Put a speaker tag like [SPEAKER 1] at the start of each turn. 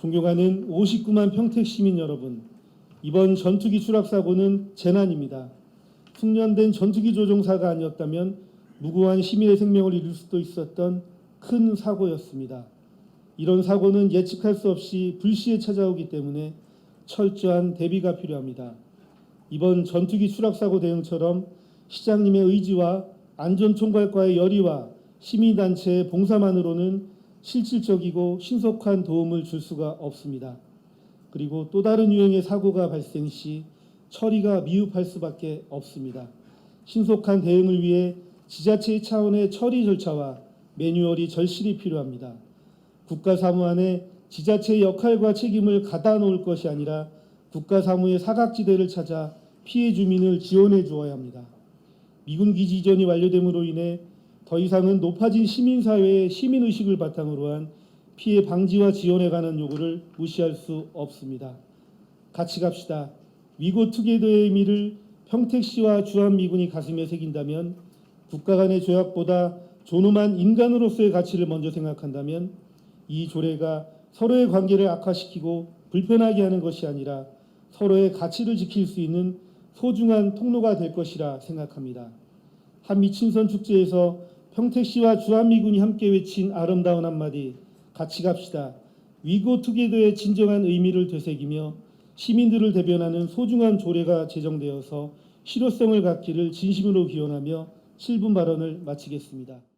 [SPEAKER 1] 존경하는 59만 평택 시민 여러분, 이번 전투기 추락 사고는 재난입니다. 숙련된 전투기 조종사가 아니었다면 무고한 시민의 생명을 잃을 수도 있었던 큰 사고였습니다. 이런 사고는 예측할 수 없이 불시에 찾아오기 때문에 철저한 대비가 필요합니다. 이번 전투기 추락 사고 대응처럼 시장님의 의지와 안전총괄과의 열의와 시민단체의 봉사만으로는 실질적이고 신속한 도움을 줄 수가 없습니다. 그리고 또 다른 유형의 사고가 발생 시 처리가 미흡할 수밖에 없습니다. 신속한 대응을 위해 지자체 차원의 처리 절차와 매뉴얼이 절실히 필요합니다. 국가사무안에 지자체의 역할과 책임을 가다 놓을 것이 아니라 국가사무의 사각지대를 찾아 피해 주민을 지원해 주어야 합니다. 미군 기지 이전이 완료됨으로 인해 더 이상은 높아진 시민사회의 시민의식을 바탕으로 한 피해 방지와 지원에 관한 요구를 무시할 수 없습니다. 같이 갑시다. 위고 투게더의 의미를 평택시와 주한미군이 가슴에 새긴다면 국가 간의 조약보다 존엄한 인간으로서의 가치를 먼저 생각한다면 이 조례가 서로의 관계를 악화시키고 불편하게 하는 것이 아니라 서로의 가치를 지킬 수 있는 소중한 통로가 될 것이라 생각합니다. 한미 친선 축제에서 평택시와 주한미 군이 함께 외친 아름다운 한마디 같이 갑시다. 위고 투게더의 진정한 의미를 되새기며 시민들을 대변하는 소중한 조례가 제정되어서 실효성을 갖기를 진심으로 기원하며 7분 발언을 마치겠습니다.